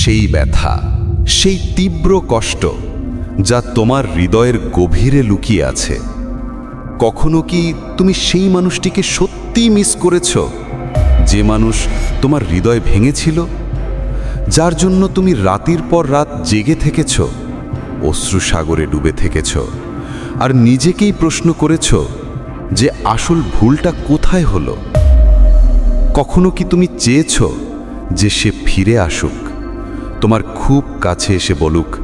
সেই ব্যথা, সেই তীব্র কষ্ট যা তোমার হৃদয়ের গভীরে লুকিয়ে আছে। কখনো কি তুমি সেই মানুষটিকে সত্যি মিস করেছ? যে মানুষ তোমার হৃদয় ভেঙেছিল? যার জন্য তুমি রাতির পর রাত জেগে থেকেছ অশ্রুসাগরে ডুবে থেকেছ, আর নিজেকেই প্রশ্ন করেছ যে আসল ভুলটা কোথায় হলো? কখনো কি তুমি চেয়েছ যে সে ফিরে আসুক? তোমার খুব কাছে এসে বলুক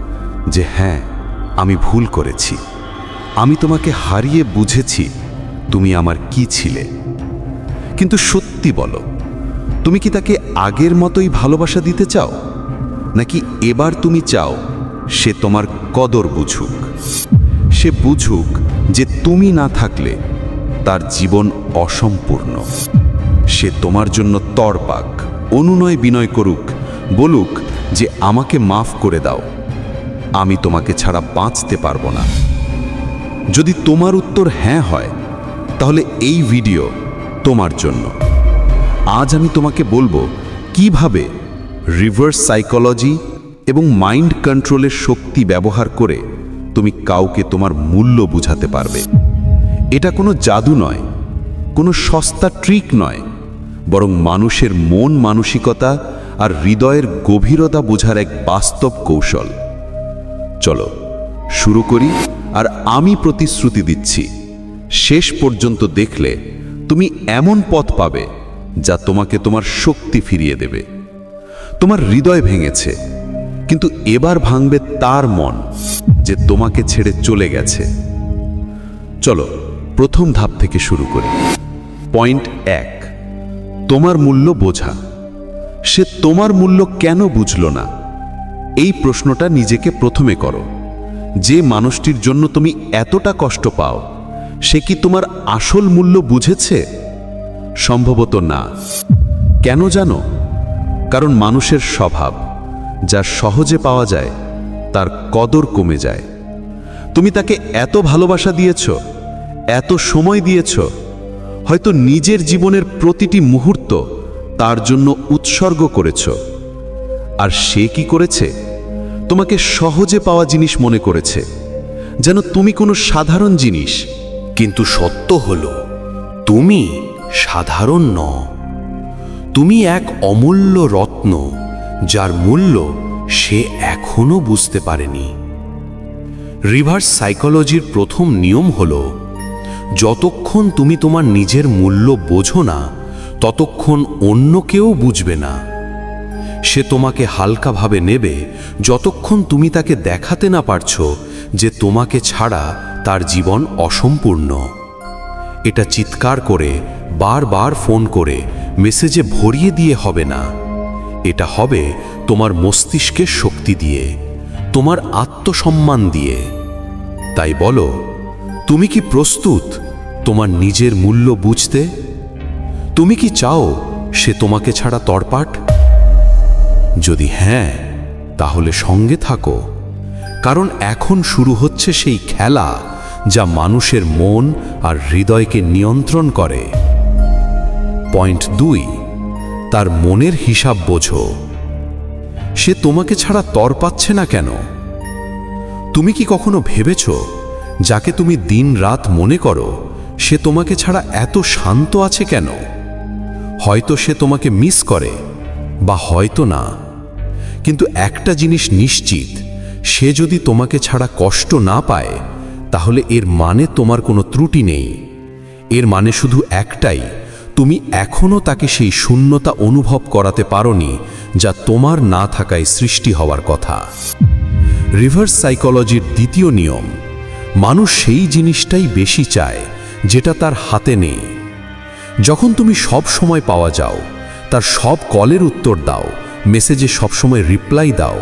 যে হ্যাঁ আমি ভুল করেছি। আমি তোমাকে হারিয়ে বুঝেছি তুমি আমার কি ছিলে। কিন্তু সত্যি বলো, তুমি কি তাকে আগের মতোই ভালোবাসা দিতে চাও? নাকি এবার তুমি চাও সে তোমার কদর বুঝুক? সে বুঝুক যে তুমি না থাকলে তার জীবন অসম্পূর্ণ। সে তোমার জন্য তরপাক, অনুনয় বিনয় করুক বলুক যে আমাকে মাফ করে দাও। আমি তোমাকে ছাড়া বাঁচতে পারব না। যদি তোমার উত্তর হ্যাঁ হয়, তাহলে এই ভিডিও তোমার জন্য। আজ আমি তোমাকে বলব কীভাবে রিভার্স সাইকোলজি এবং মাইন্ড কন্ট্রোলের শক্তি ব্যবহার করে তুমি কাউকে তোমার মূল্য বুঝাতে পারবে। এটা কোনো জাদু নয়, কোনো সস্তা ট্রিক নয়, বরং মানুষের মন মানসিকতা আর হৃদয়ের গভীরতা বোঝার এক বাস্তব কৌশল। চলো, শুরু করি আর আমি প্রতিশ্রুতি দিচ্ছি। শেষ পর্যন্ত দেখলে তুমি এমন পথ পাবে যা তোমাকে তোমার শক্তি ফিরিয়ে দেবে। তোমার হৃদয় ভেঙেছে, কিন্তু এবার ভাঙবে তার মন যে তোমাকে ছেড়ে চলে গেছে। চলো, প্রথম ধাপ থেকে শুরু করি। পয়েন্ট এক, তোমার মূল্য বোঝা। সে তোমার মূল্য কেন বুঝল না? এই প্রশ্নটা নিজেকে প্রথমে করো। যে মানুষটির জন্য তুমি এতটা কষ্ট পাও, সে কি তোমার আসল মূল্য বুঝেছে? সম্ভবত না। কেন জানো? কারণ মানুষের স্বভাব, যা সহজে পাওয়া যায়, তার কদর কমে যায়। তুমি তাকে এত ভালোবাসা দিয়েছ, এত সময় দিয়েছ, হয়তো নিজের জীবনের প্রতিটি মুহূর্ত তার জন্য উৎসর্গ করেছ। আর সে কি করেছে? তোমাকে সহজে পাওয়া জিনিস মনে করেছে, যেন তুমি কোনো সাধারণ জিনিস। কিন্তু সত্য হল, তুমি সাধারণ ন তুমি এক অমূল্য রত্ন, যার মূল্য সে এখনও বুঝতে পারেনি। রিভার্স সাইকোলজির প্রথম নিয়ম হল, যতক্ষণ তুমি তোমার নিজের মূল্য বোঝো না ততক্ষণ অন্য কেউ বুঝবে না। সে তোমাকে হালকাভাবে নেবে যতক্ষণ তুমি তাকে দেখাতে না পারছ যে তোমাকে ছাড়া তার জীবন অসম্পূর্ণ। এটা চিৎকার করে, বারবার ফোন করে, মেসেজে ভরিয়ে দিয়ে হবে না। এটা হবে তোমার মস্তিষ্কে শক্তি দিয়ে, তোমার আত্মসম্মান দিয়ে। তাই বলো, তুমি কি প্রস্তুত তোমার নিজের মূল্য বুঝতে? তুমি কি চাও সে তোমাকে ছাড়া তরপাট? যদি হ্যাঁ তাহলে সঙ্গে থাকো। কারণ এখন শুরু হচ্ছে সেই খেলা যা মানুষের মন আর হৃদয়কে নিয়ন্ত্রণ করে। পয়েন্ট দুই, তার মনের হিসাব বোঝো। সে তোমাকে ছাড়া তর পাচ্ছে না কেন? তুমি কি কখনো ভেবেছ, যাকে তুমি দিন রাত মনে করো, সে তোমাকে ছাড়া এত শান্ত আছে কেন? হয়তো সে তোমাকে মিস করে, বা হয়তো না। কিন্তু একটা জিনিস নিশ্চিত, সে যদি তোমাকে ছাড়া কষ্ট না পায়, তাহলে এর মানে তোমার কোনো ত্রুটি নেই। এর মানে শুধু একটাই, তুমি এখনও তাকে সেই শূন্যতা অনুভব করাতে পারোনি, যা তোমার না থাকায় সৃষ্টি হওয়ার কথা। রিভার্স সাইকোলজির দ্বিতীয় নিয়ম, মানুষ সেই জিনিসটাই বেশি চায়, যেটা তার হাতে নেই। যখন তুমি সব সময় পাওয়া যাও, তার সব কলের উত্তর দাও, মেসেজে সবসময় রিপ্লাই দাও,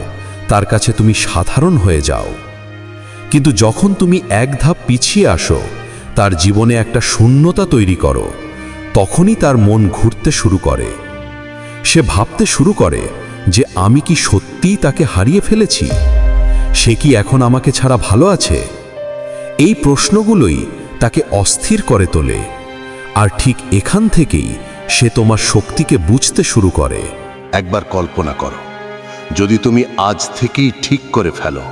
তার কাছে তুমি সাধারণ হয়ে যাও। কিন্তু যখন তুমি এক ধাপ পিছিয়ে আসো, তার জীবনে একটা শূন্যতা তৈরি করো, তখনই তার মন ঘুরতে শুরু করে। সে ভাবতে শুরু করে যে আমি কি সত্যিই তাকে হারিয়ে ফেলেছি? সে কি এখন আমাকে ছাড়া ভালো আছে? এই প্রশ্নগুলোই তাকে অস্থির করে তোলে। আর ঠিক এখান থেকেই সে তোমার শক্তিকে বুঝতে শুরু করে। একবার কল্পনা করো, যদি তুমি আজ থেকেই ঠিক করে ফেলো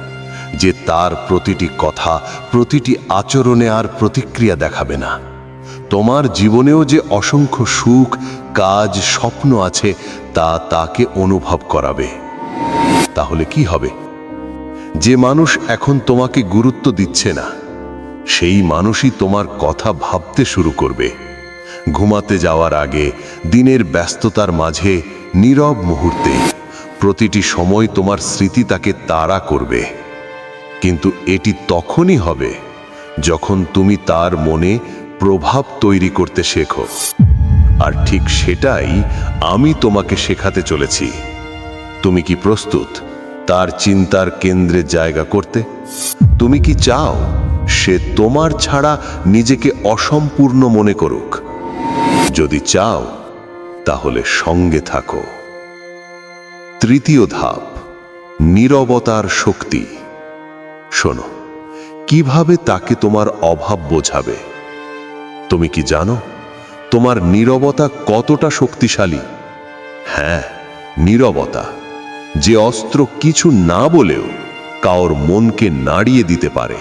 যে তার প্রতিটি কথা, প্রতিটি আচরণে আর প্রতিক্রিয়া দেখাবে না। তোমার জীবনেও যে অসংখ্য সুখ, কাজ, স্বপ্ন আছে, তা তাকে অনুভব করাবে। তাহলে কি হবে? যে মানুষ এখন তোমাকে গুরুত্ব দিচ্ছে না, সেই মানুষই তোমার কথা ভাবতে শুরু করবে। ঘুমাতে যাওয়ার আগে দিনের ব্যস্ততার মাঝে নীরব মুহূর্তে প্রতিটি সময় তোমার স্মৃতি তাকে তাড়া করবে। কিন্তু এটি তখনই হবে যখন তুমি তার মনে প্রভাব তৈরি করতে শেখো। আর ঠিক সেটাই আমি তোমাকে শেখাতে চলেছি। তুমি কি প্রস্তুত তার চিন্তার কেন্দ্রে জায়গা করতে? তুমি কি চাও সে তোমার ছাড়া নিজেকে অসম্পূর্ণ মনে করুক? যদি চাও, তাহলে সঙ্গে থাকো। তৃতীয় ধাপ, নীরবতার শক্তি। শোনো, কীভাবে তাকে তোমার অভাব বোঝাবে? তুমি কি জানো, তোমার নীরবতা কতটা শক্তিশালী? হ্যাঁ নীরবতা, যে অস্ত্র কিছু না বলেও কাওর মনকে নাড়িয়ে দিতে পারে।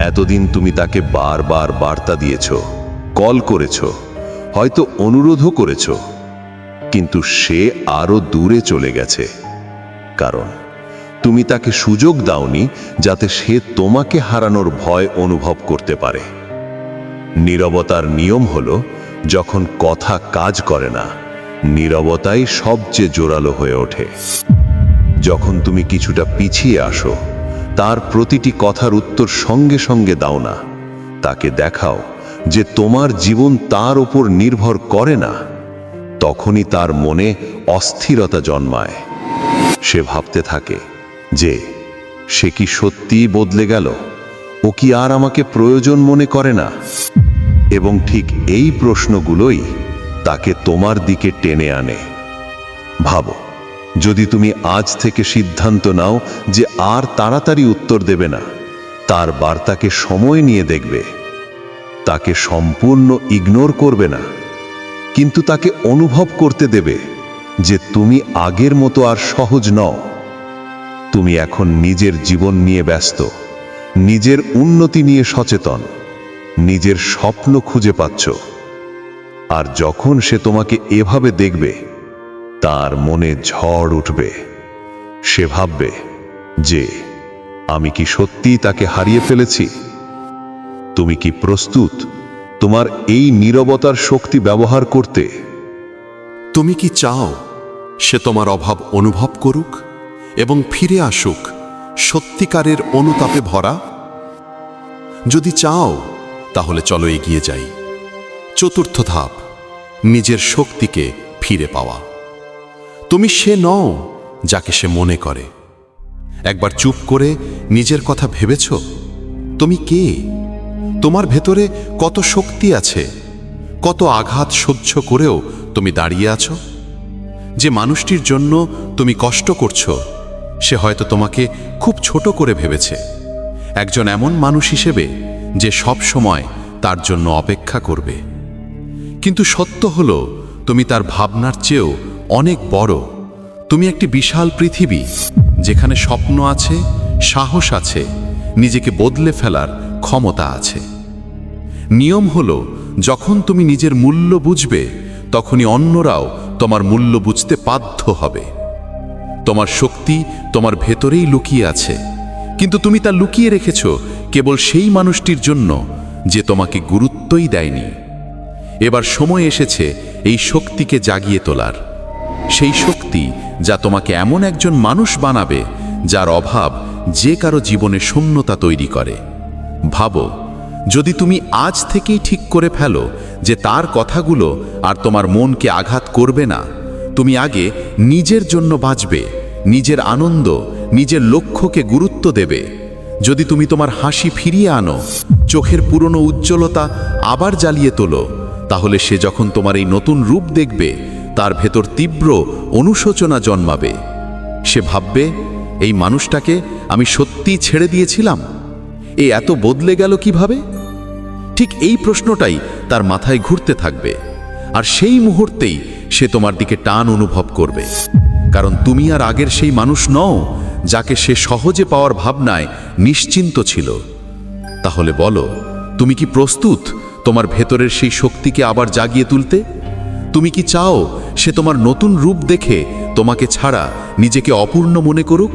এতদিন তুমি তাকে বারবার বার্তা দিয়েছ, কল করেছ হয়তো অনুরোধও করেছ, কিন্তু সে আরও দূরে চলে গেছে। কারণ তুমি তাকে সুযোগ দাওনি যাতে সে তোমাকে হারানোর ভয় অনুভব করতে পারে। নীরবতার নিয়ম হল, যখন কথা কাজ করে না, নীরবতাই সবচেয়ে জোরালো হয়ে ওঠে। যখন তুমি কিছুটা পিছিয়ে আসো, তার প্রতিটি কথার উত্তর সঙ্গে সঙ্গে দাও না, তাকে দেখাও যে তোমার জীবন তার উপর নির্ভর করে না, তখনই তার মনে অস্থিরতা জন্মায়। সে ভাবতে থাকে যে, সে কি সত্যিই বদলে গেল? ও কি আর আমাকে প্রয়োজন মনে করে না? এবং ঠিক এই প্রশ্নগুলোই তাকে তোমার দিকে টেনে আনে। ভাবো, যদি তুমি আজ থেকে সিদ্ধান্ত নাও যে আর তাড়াতাড়ি উত্তর দেবে না, তার বার্তাকে সময় নিয়ে দেখবে। তাকে সম্পূর্ণ ইগনোর করবে না, কিন্তু তাকে অনুভব করতে দেবে যে তুমি আগের মতো আর সহজ নও। তুমি এখন নিজের জীবন নিয়ে ব্যস্ত, নিজের উন্নতি নিয়ে সচেতন, নিজের স্বপ্ন খুঁজে পাচ্ছ। আর যখন সে তোমাকে এভাবে দেখবে, তার মনে ঝড় উঠবে। সে ভাববে যে, আমি কি সত্যিই তাকে হারিয়ে ফেলেছি? তুমি কি প্রস্তুত? তোমার এই নীরবতার শক্তি ব্যবহার করতে। তুমি কি চাও সে তোমার অভাব অনুভব করুক এবং ফিরে আসুক, সত্যিকারের অনুতাপে ভরা? যদি চাও, তাহলে চলো এগিয়ে যাই। চতুর্থ ধাপ, নিজের শক্তিকে ফিরে পাওয়া। তুমি সে নও যাকে সে মনে করে। একবার চুপ করে নিজের কথা ভেবেছ? তুমি কে? তোমার ভেতরে কত শক্তি আছে, কত আঘাত সহ্য করেও তুমি দাঁড়িয়ে আছো? যে মানুষটির জন্য তুমি কষ্ট করছ, সে হয়তো তোমাকে খুব ছোট করে ভেবেছে। একজন এমন মানুষ হিসেবে যে সব সময় তার জন্য অপেক্ষা করবে। কিন্তু সত্য হলো, তুমি তার ভাবনার চেয়েও অনেক বড়। তুমি একটি বিশাল পৃথিবী, যেখানে স্বপ্ন আছে, সাহস আছে, নিজেকে বদলে ফেলার ক্ষমতা আছে। নিয়ম হলো, যখন তুমি নিজের মূল্য বুঝবে, তখনই অন্যরাও তোমার মূল্য বুঝতে বাধ্য হবে। তোমার শক্তি তোমার ভেতরেই লুকিয়ে আছে। কিন্তু তুমি তা লুকিয়ে রেখেছ কেবল সেই মানুষটির জন্য যে তোমাকে গুরুত্বই দেয়নি। এবার সময় এসেছে এই শক্তিকে জাগিয়ে তোলার। সেই শক্তি যা তোমাকে এমন একজন মানুষ বানাবে, যার অভাব যে কারও জীবনে শূন্যতা তৈরি করে। ভাবো, যদি তুমি আজ থেকেই ঠিক করে ফেলো যে তার কথাগুলো আর তোমার মনকে আঘাত করবে না, তুমি আগে নিজের জন্য বাঁচবে, নিজের আনন্দ, নিজের লক্ষ্যকে গুরুত্ব দেবে। যদি তুমি তোমার হাসি ফিরিয়ে আনো, চোখের পুরনো উজ্জ্বলতা আবার জ্বালিয়ে তোলো, তাহলে সে যখন তোমার এই নতুন রূপ দেখবে, তার ভেতর তীব্র অনুশোচনা জন্মাবে। সে ভাববে, এই মানুষটাকে আমি সত্যিই ছেড়ে দিয়েছিলাম? এ এত বদলে গেল কীভাবে? ঠিক এই প্রশ্নটাই তার মাথায় ঘুরতে থাকবে, আর সেই মুহূর্তেই সে তোমার দিকে টান অনুভব করবে। কারণ তুমি আর আগের সেই মানুষ নও, যাকে সে সহজে পাওয়ার ভাবনায় নিশ্চিন্ত ছিল। তাহলে বলো, তুমি কি প্রস্তুত তোমার ভেতরের সেই শক্তিকে আবার জাগিয়ে তুলতে? তুমি কি চাও সে তোমার নতুন রূপ দেখে তোমাকে ছাড়া নিজেকে অপূর্ণ মনে করুক?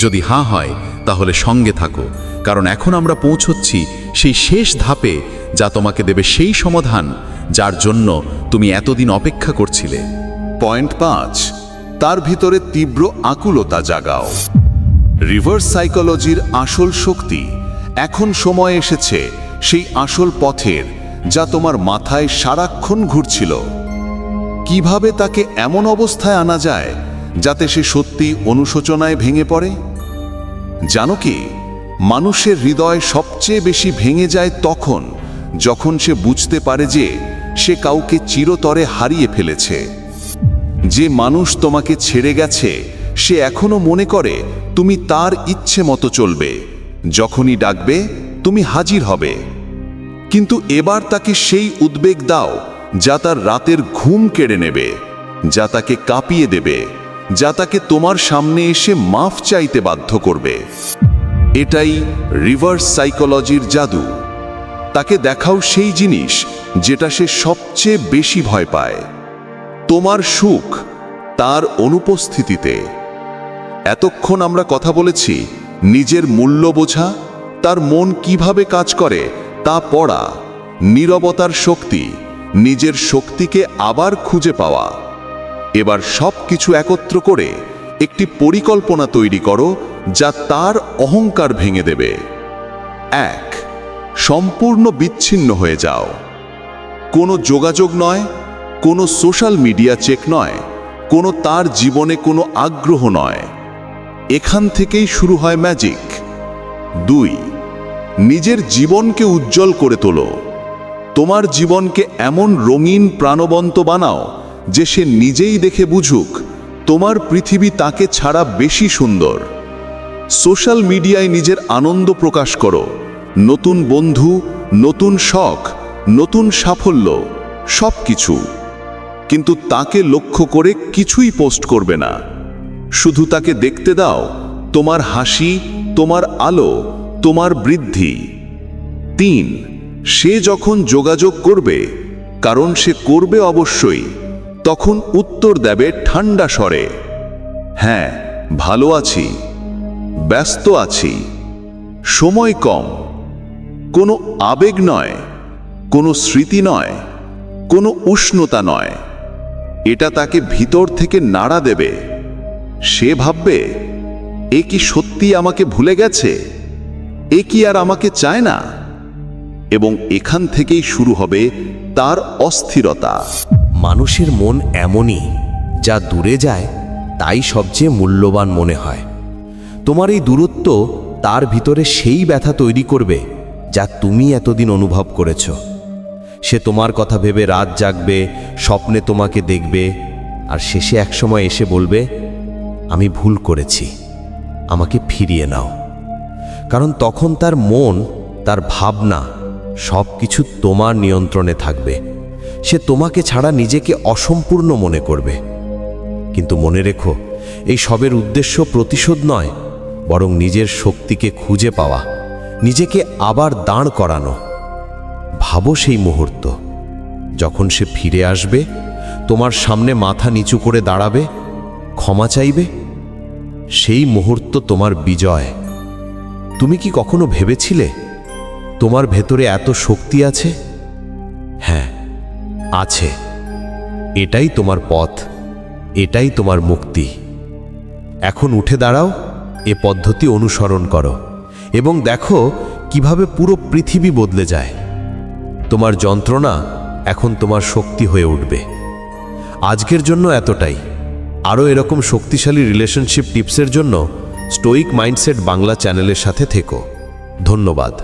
যদি হাঁ হয়, তাহলে সঙ্গে থাকো কারণ এখন আমরা পৌঁছচ্ছি সেই শেষ ধাপে যা তোমাকে দেবে সেই সমাধান যার জন্য তুমি এতদিন অপেক্ষা করছিলে। পয়েন্ট পাঁচ, তার ভিতরে তীব্র আকুলতা জাগাও। রিভার্স সাইকোলজির আসল শক্তি এখন সময় এসেছে সেই আসল পথের যা তোমার মাথায় সারাক্ষণ ঘুরছিল। কীভাবে তাকে এমন অবস্থায় আনা যায় যাতে সে সত্যি অনুশোচনায় ভেঙে পড়ে? জানো কি? মানুষের হৃদয় সবচেয়ে বেশি ভেঙে যায় তখন, যখন সে বুঝতে পারে যে সে কাউকে চিরতরে হারিয়ে ফেলেছে। যে মানুষ তোমাকে ছেড়ে গেছে, সে এখনও মনে করে তুমি তার ইচ্ছে মতো চলবে। যখনই ডাকবে, তুমি হাজির হবে। কিন্তু এবার তাকে সেই উদ্বেগ দাও, যা তার রাতের ঘুম কেড়ে নেবে, যা তাকে কাঁপিয়ে দেবে, যা তাকে তোমার সামনে এসে মাফ চাইতে বাধ্য করবে। এটাই রিভার্স সাইকোলজির জাদু। তাকে দেখাও সেই জিনিস যেটা সে সবচেয়ে বেশি ভয় পায়। তোমার সুখ তার অনুপস্থিতিতে। এতক্ষণ আমরা কথা বলেছি নিজের মূল্য বোঝা, তার মন কীভাবে কাজ করে তা পড়া, নীরবতার শক্তি, নিজের শক্তিকে আবার খুঁজে পাওয়া। এবার সব কিছু একত্র করে একটি পরিকল্পনা তৈরি করো যা তার অহংকার ভেঙে দেবে। এক, সম্পূর্ণ বিচ্ছিন্ন হয়ে যাও। কোনো যোগাযোগ নয়, কোনো সোশ্যাল মিডিয়া চেক নয়, কোনো তার জীবনে কোনো আগ্রহ নয়। এখান থেকেই শুরু হয় ম্যাজিক। দুই, নিজের জীবনকে উজ্জ্বল করে তোলো। তোমার জীবনকে এমন রঙিন প্রাণবন্ত বানাও যে সে নিজেই দেখে বুঝুক, তোমার পৃথিবী তাকে ছাড়া বেশি সুন্দর। সোশ্যাল মিডিয়ায় নিজের আনন্দ প্রকাশ করো। নতুন বন্ধু, নতুন শখ, নতুন সাফল্য সব কিছু কিন্তু তাকে লক্ষ্য করে কিছুই পোস্ট করবে না। শুধু তাকে দেখতে দাও, তোমার হাসি, তোমার আলো, তোমার বৃদ্ধি। তিন, সে যখন যোগাযোগ করবে, কারণ সে করবে অবশ্যই, তখন উত্তর দেবে ঠান্ডা স্বরে। হ্যাঁ ভালো আছি। ব্যস্ত আছি। সময় কম। কোনো আবেগ নয়, কোনো স্মৃতি নয়, কোনো উষ্ণতা নয়। এটা তাকে ভিতর থেকে নাড়া দেবে। সে ভাববে, এ কি সত্যি আমাকে ভুলে গেছে? এ কি আর আমাকে চায় না? এবং এখান থেকেই শুরু হবে তার অস্থিরতা। মানুষের মন এমনই, যা দূরে যায়, তাই সবচেয়ে মূল্যবান মনে হয়। তোমার এই দূরত্ব তার ভিতরে সেই ব্যথা তৈরি করবে যা তুমি এতদিন অনুভব করেছ। সে তোমার কথা ভেবে রাত জাগবে, স্বপ্নে তোমাকে দেখবে, আর শেষে একসময় এসে বলবে, আমি ভুল করেছি, আমাকে ফিরিয়ে নাও। কারণ তখন তার মন, তার ভাবনা সব কিছু তোমার নিয়ন্ত্রণে থাকবে। সে তোমাকে ছাড়া নিজেকে অসম্পূর্ণ মনে করবে। কিন্তু মনে রেখো, এই সবের উদ্দেশ্য প্রতিশোধ নয় বরং নিজের শক্তিকে খুঁজে পাওয়া, নিজেকে আবার দাঁড় করানো। ভাবো সেই মুহূর্ত, যখন সে ফিরে আসবে, তোমার সামনে মাথা নিচু করে দাঁড়াবে, ক্ষমা চাইবে? সেই মুহূর্ত তোমার বিজয়। তুমি কি কখনো ভেবেছিলে, তোমার ভেতরে এত শক্তি আছে? হ্যাঁ আছে। এটাই তোমার পথ, এটাই তোমার মুক্তি। এখন উঠে দাঁড়াও। এ পদ্ধতি অনুসরণ করো এবং দেখো কীভাবে পুরো পৃথিবী বদলে যায়। তোমার যন্ত্রণা এখন তোমার শক্তি হয়ে উঠবে। আজকের জন্য এতটাই। আরও এরকম শক্তিশালী রিলেশনশিপ টিপসের জন্য স্টোইক মাইন্ডসেট বাংলা চ্যানেলের সাথে থেকো। ধন্যবাদ।